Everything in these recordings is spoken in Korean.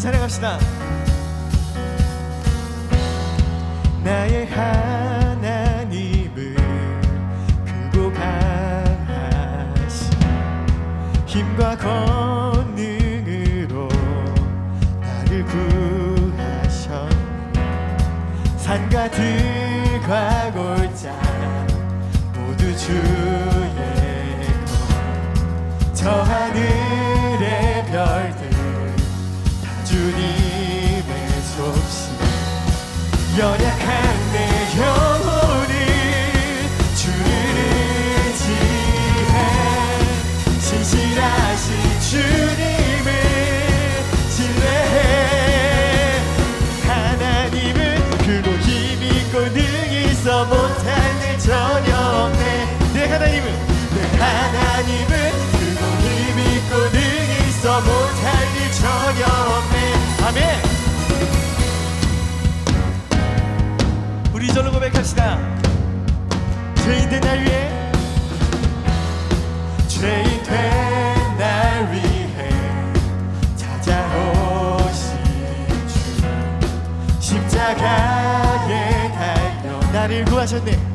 찬양합시다. 나의 하나님은 크고 강하시 힘과 권능으로 나를 구하셨 산과 들과 골짜 모두 주의 것 저 하 연약한 내 영혼을 주를 의지해 신실하신 주님을 신뢰해. 하나님은 크고 힘 있고 능히 있어 못할 일 전혀 없네. 내 하나님은. 내 하나님은 크고 힘 있고 능히 있어 못할 일 전혀 없네. 아멘 고백합시다 죄인 된 날 위해 죄인 된날 위해 찾아오신 주 십자가에 달려 나를 구하셨네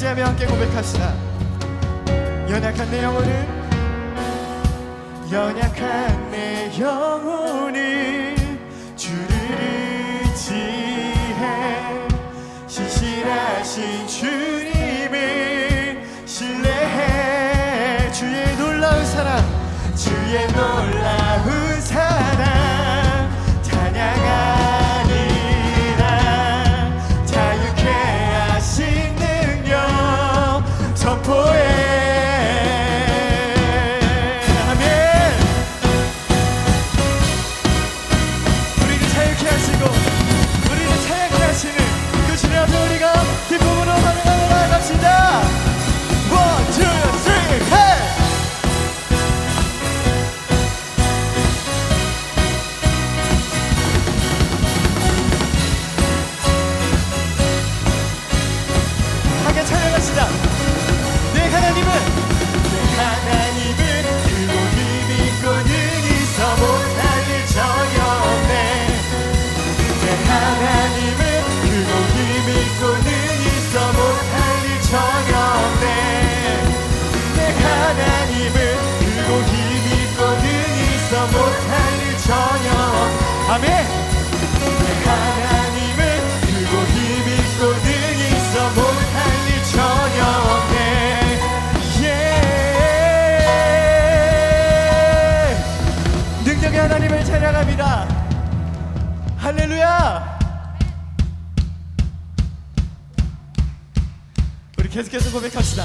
의지하며 함께 고백합시다. 연약한 내 영혼은 연약한 내 영혼을 주를 의지해 신실하신 주님을 신뢰해 주의 놀라운 사랑 주의 놀라 못할 일 전혀 없 아멘. 내 하나님은 크고 힘 있고 능히 있어 못할 일 전혀 없네. 예. 능력의 하나님을 찬양합니다. 할렐루야. 우리 계속해서 고백합시다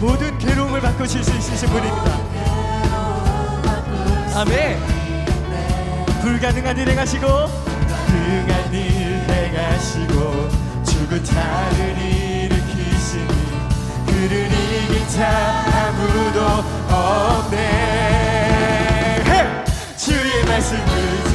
모든 괴로움을 바꾸실 수 있으신 분입니다. 아멘. 불가능한 일 행하시고 불가능한 일 행하시고 죽은 자를 일으키시니 그를 이긴 자 아무도 없네. 헤! 주의 말씀을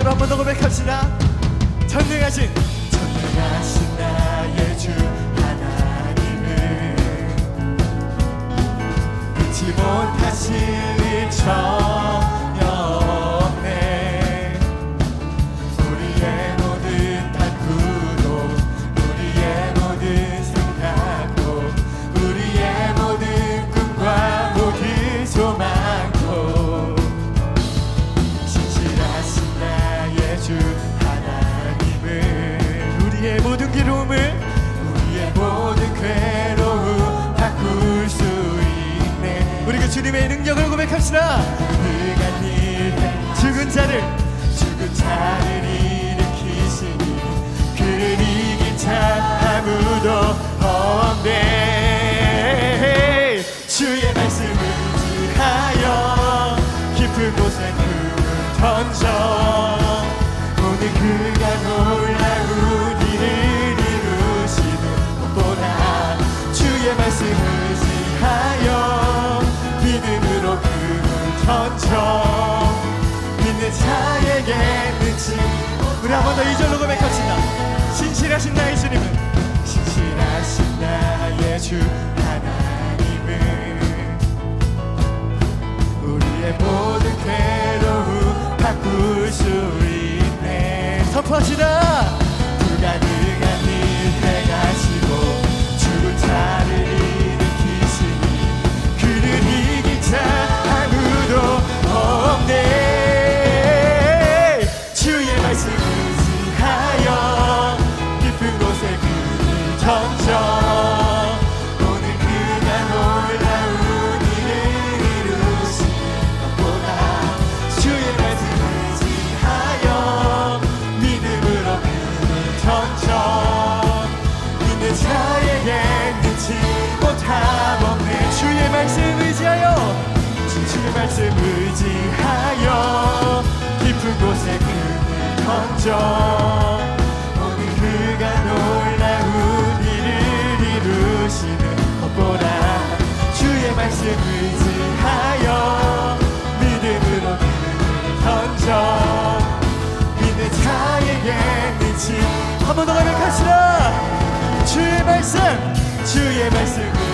고백으로 한 번 더 고백합시다. 전능하신 전능하신 나의 주 하나님은 잊지 못하실 일 전혀 주님의 능력을 고백합시다. 일 죽은 자를 죽은 자를 일으키시니 그를 이긴 자 아무도 없네. 주의 말씀을 의지하여 깊은 곳에 그를 던져 던져 믿는 자에게 능치 우리 한 번 더 이절로 고백합시다. 신실하신 나의 주님은 신실하신 나의 주 하나님은 우리의 모든 괴로움 바꿀 수 있네. 선포하시다 던져 오늘 그가 놀라운 일을 이루시는 것보다 주의 말씀 의지하여 믿음으로 그를 던져 믿는 자에게 능치 한번 더 가력하시라 주의 말씀 주의 말씀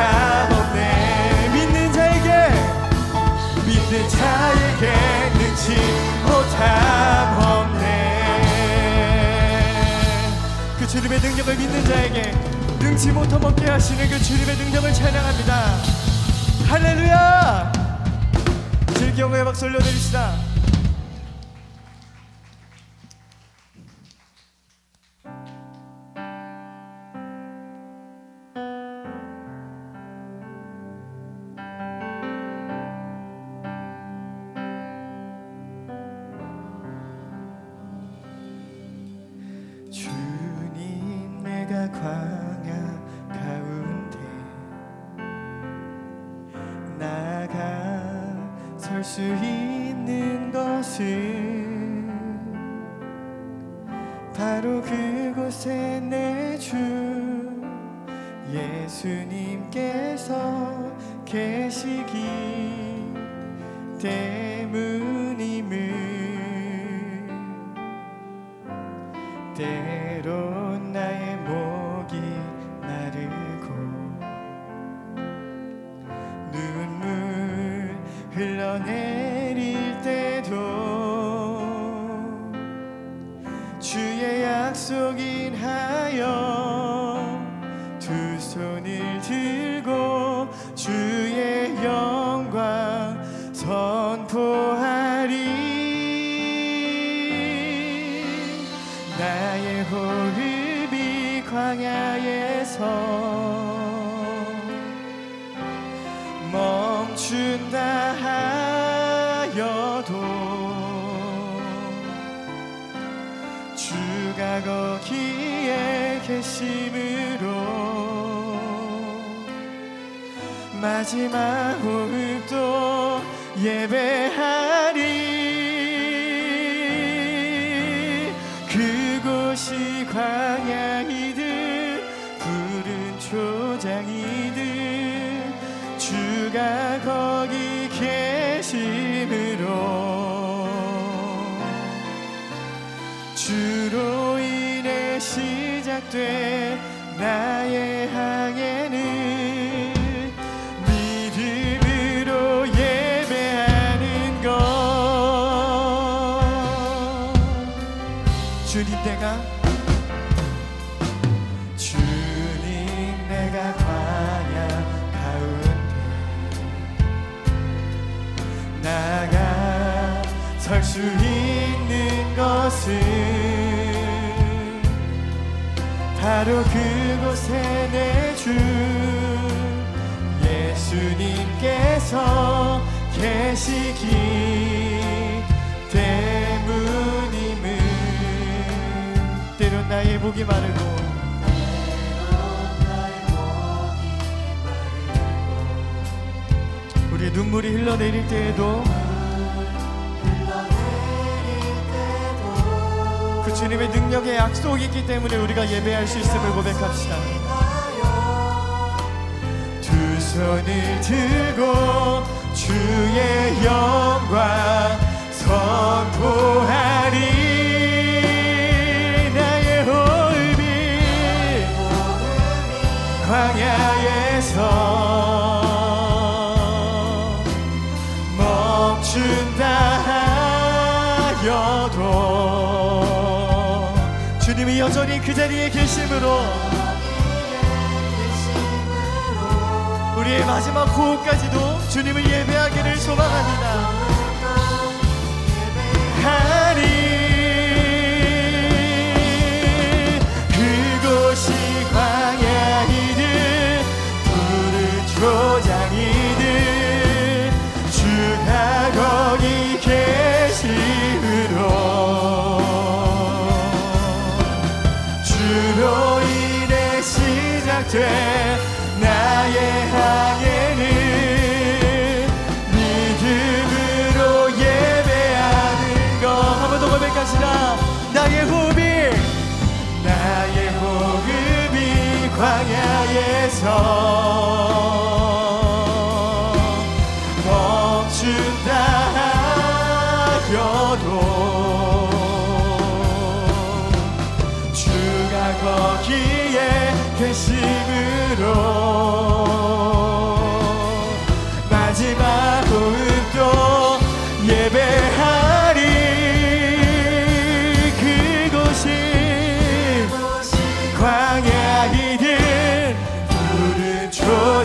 못함 없네. 믿는 자에게 믿는 자에게 능치 못함 없네. 그 주님의 능력을 믿는 자에게 능치 못함 없게 하시는 그 주님의 능력을 찬양합니다. 할렐루야! 즐겨의 박수 올려드립시다 예수님께서 계시기 때문이 광야에서 멈춘다 하여도 주가 거기에 계심으로 마지막 호흡도 예배하리. 그곳이 광야이 주가 거기 계심으로 주로 인해 시작된 설수 있는 것은 바로 그곳에 내 주 예수님께서 계시기 때문임을 때론 나의 목이 마르고 우리 눈물이 흘러내릴 때에도 주님의 능력의 약속이 있기 때문에 우리가 예배할 수 있음을 고백합시다. 두 손을 들고 주의 영광 선포하리 나의 호흡이 광야에서 주님이 여전히 그 자리에 계심으로 우리의 마지막 호흡까지도 주님을 예배하기를 소망합니다.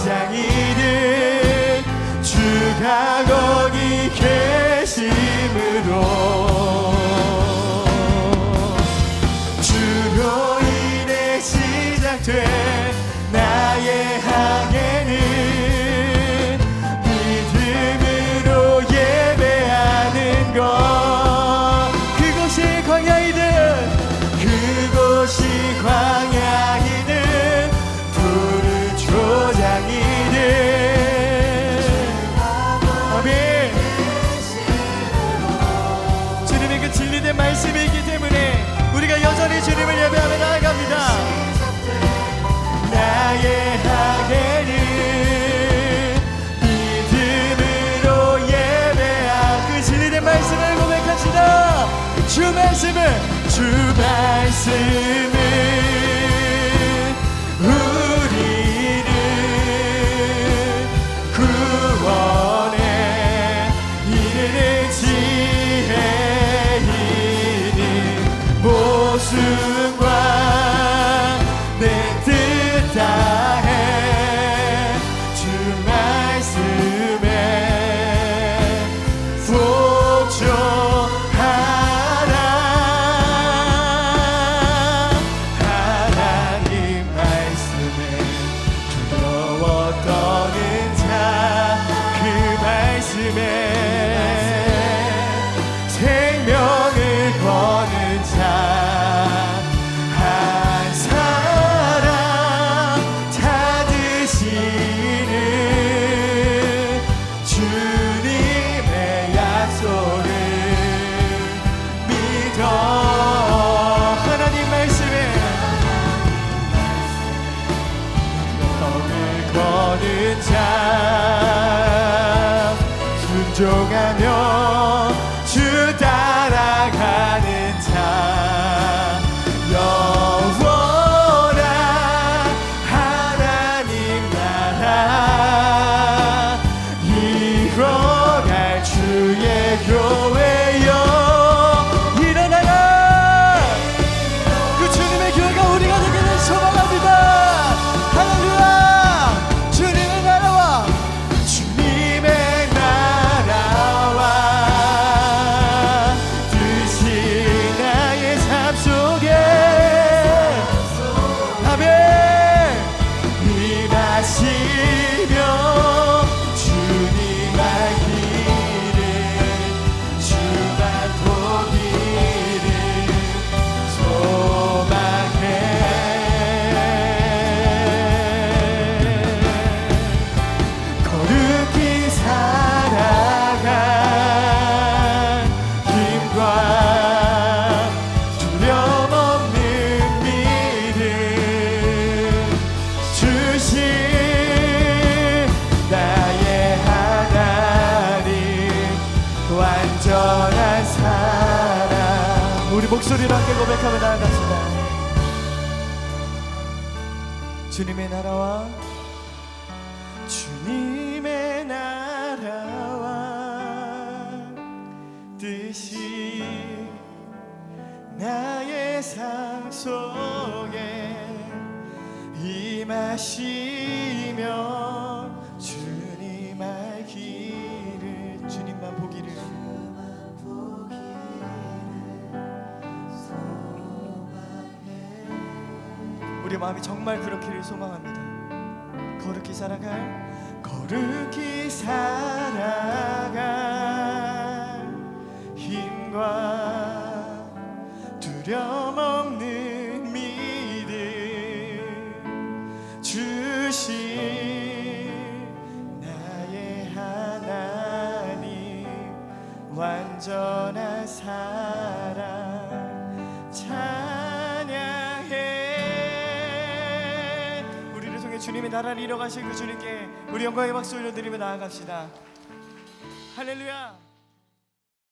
장이든 주가 거기 계심으로 말 주님의 나라와 주님의 나라와 뜻이 나의 삶 속에 임하시며 우리 마음이 정말 그렇기를 소망합니다. 거룩히 살아갈 거룩히 살아갈 힘과 두려움 없는 믿음 주신 나의 하나님 완전한 사 나라를 이뤄가실 그 주님께 우리 영광의 박수 올려드리며 나아갑시다. 할렐루야